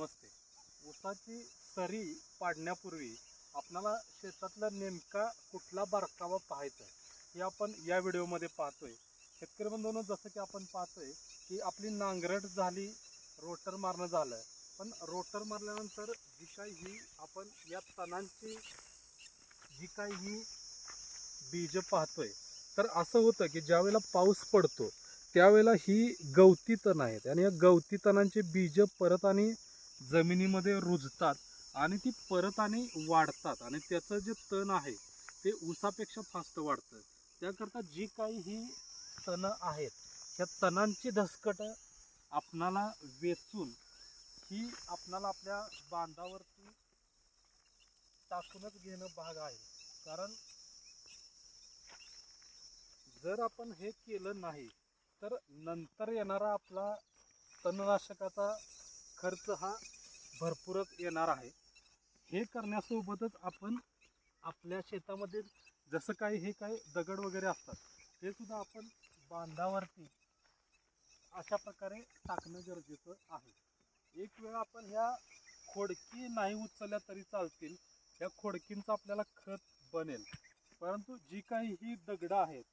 नमस्ते. ऊसाची सरी पाडण्यापूर्वी आपणाला शेतातला नेमका कुठला बारकावा पाहायचा आहे हे आपण या व्हिडिओमध्ये पाहतोय. शेतकरी बंधूंनो जसं की आपण पाहतोय की आपली नांगरट झाली रोटर मारणं झालं. पण रोटर मारल्यानंतर जी काही ही आपण या तणांची जी काही ही बीज पाहतोय तर असं होतं की ज्यावेळेला पाऊस पडतो त्यावेळेला ही गवती तण आहेत. आणि या गवती तणांचे बीज परत आणि जमिनीमध्ये रुजतात आणि ती परत आणि वाढतात आणि त्याचं जे तण आहे ते ऊसापेक्षा फास्ट वाढतं. त्याकरता जी काही ही तणं आहेत ह्या तणांची धसकट आपणाला वेचून ही आपणाला आपल्या बांधावरती टाकूनच घेणं भाग आहे. कारण जर आपण हे केलं नाही तर नंतर येणारा आपला तणनाशकाचा खर्च हा भरपूरच येणार आहे. हे करण्यासोबतच आपण आपल्या शेतामध्ये जसं काही हे काही दगड वगैरे असतात ते सुद्धा आपण बांधावरती अशा प्रकारे टाकणं गरजेचं आहे. एक वेळ आपण ह्या खोडकी नाही उचलल्या तरी चालतील या खोडकींचं आपल्याला खत बनेल. परंतु जी काही ही दगडं आहेत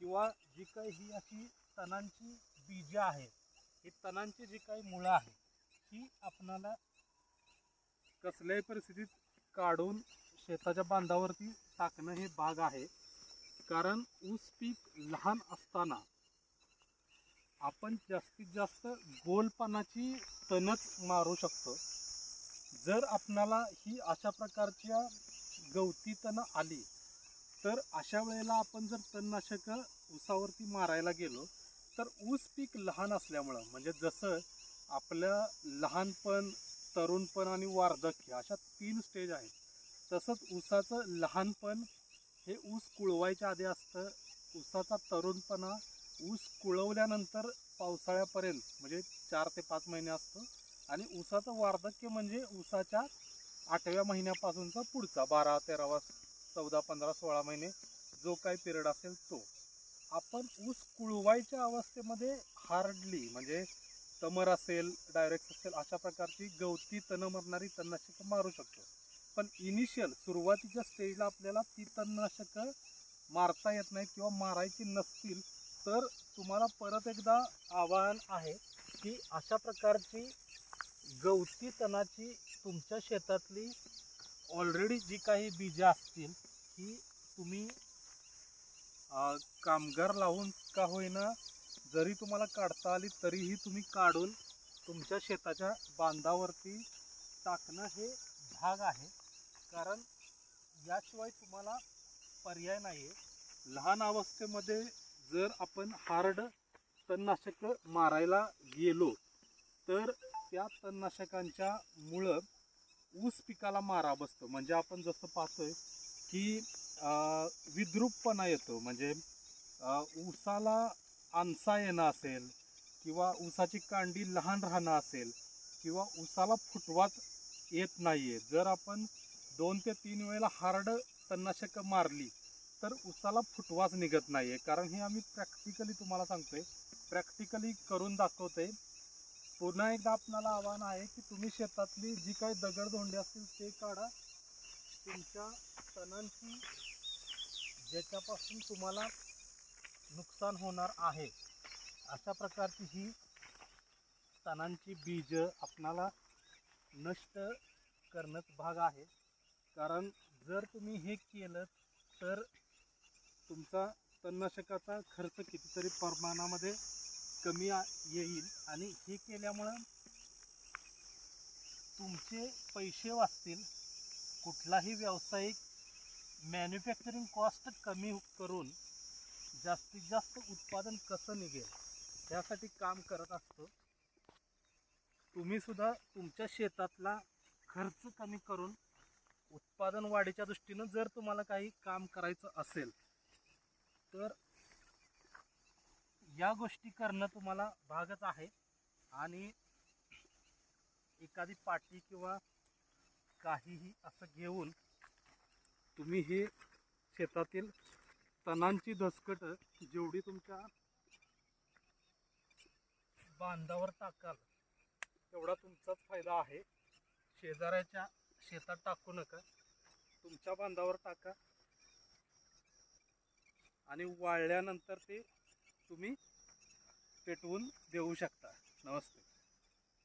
किंवा जी काही ही अशी तणांची बीजं आहेत ही तणांची जी काही मुळं आहेत ही आपणाला कसल्याही परिस्थितीत काढून शेताच्या बांधावरती टाकणं हे भाग आहे. कारण ऊस पीक लहान असताना आपण जास्तीत जास्त गोलपणाची तणच मारू शकतो. जर आपणाला ही अशा प्रकारच्या गवती तणं आली तर अशा वेळेला आपण जर तणनाशक ऊसावरती मारायला गेलो तर ऊस पीक लहान असल्यामुळं म्हणजे जसं आपलं लहानपण तरुणपण आणि वार्धक्य अशा तीन स्टेज आहेत. तसंच ऊसाचं लहानपण हे ऊस कुळवायच्या आधी असतं. ऊसाचा तरुणपणा ऊस कुळवल्यानंतर पावसाळ्यापर्यंत म्हणजे चार ते पाच महिने असतं. आणि ऊसाचं वार्धक्य म्हणजे ऊसाच्या आठव्या महिन्यापासूनचा पुढचा बारा तेरावा चौदा पंधरा सोळा महिने जो काही पिरियड असेल तो. आपण ऊस कुळवायच्या अवस्थेमध्ये हार्डली म्हणजे तमर असेल डायरेक्ट असेल अशा प्रकारची गवती तण मरणारी तणनाशकं मारू शकतो. पण इनिशियल सुरुवातीच्या स्टेजला आपल्याला ती तणनाशकं मारता येत नाहीत किंवा मारायची नसतील तर तुम्हाला परत एकदा आवाहन आहे की अशा प्रकारची गवती तणाची तुमच्या शेतातली ऑलरेडी जी काही बीजं असतील ही तुम्ही कामगार लावून का होईना जरी तुम्हाला काढता आली तरीही तुम्ही काढून तुमच्या शेताच्या बांधावरती टाकणं हे भाग आहे. कारण याशिवाय तुम्हाला पर्याय नाही आहे लहान अवस्थेमध्ये जर आपण हार्ड तणनाशक मारायला गेलो तर त्या तणनाशकांच्या मुळं ऊस पिकाला मारा बसतो. म्हणजे आपण जसं पाहतोय की विद्रूपपणा येतो. म्हणजे ऊसाला आनसा येणं असेल किंवा ऊसाची कांडी लहान राहणं असेल किंवा ऊसाला फुटवाच येत नाही आहे जर आपण दोन ते तीन वेळेला हार्ड तन्नाशक मारली तर ऊसाला फुटवाच निघत नाही आहे कारण हे आम्ही प्रॅक्टिकली तुम्हाला सांगतोय. प्रॅक्टिकली करून दाखवतोय. पुन्हा एकदा आपणाला आव्हान आहे की तुम्ही शेतातली जी काही दगडधोंडे असतील ते काढा. तुमच्या तणांची ज्याच्यापासून तुम्हाला नुकसान होणार आहे. अशा प्रकारची ही तणांची बीज आपणाला नष्ट करणंच भाग आहे. कारण जर तुम्ही हे केलं तर तुमचा तणनाशकाचा खर्च कितीतरी प्रमाणामध्ये कमी येईल. आणि हे केल्यामुळं तुमचे पैसे वाचतील. कुठलाही व्यावसायिक मॅन्युफॅक्चरिंग कॉस्ट कमी करून जास्तीत जास्त उत्पादन कसं निघेल त्यासाठी काम करत असतो. तुम्ही सुद्धा तुमच्या शेतातला खर्च कमी करून उत्पादन वाढीच्या दृष्टीनं जर तुम्हाला काही काम करायचं असेल तर या गोष्टी करणं तुम्हाला भागच आहे. आणि एखादी पाटी किंवा काहीही असं घेऊन तुम्ही हे शेतातील तणांची दसकट जेवढी तुमच्या बांधावर टाकाल तेवढा तुमचाच फायदा आहे. शेजाऱ्याच्या शेतात टाकू नका. तुमच्या बांधावर टाका. आणि वाळल्यानंतर ते तुम्ही पेटवून देऊ शकता. नमस्ते.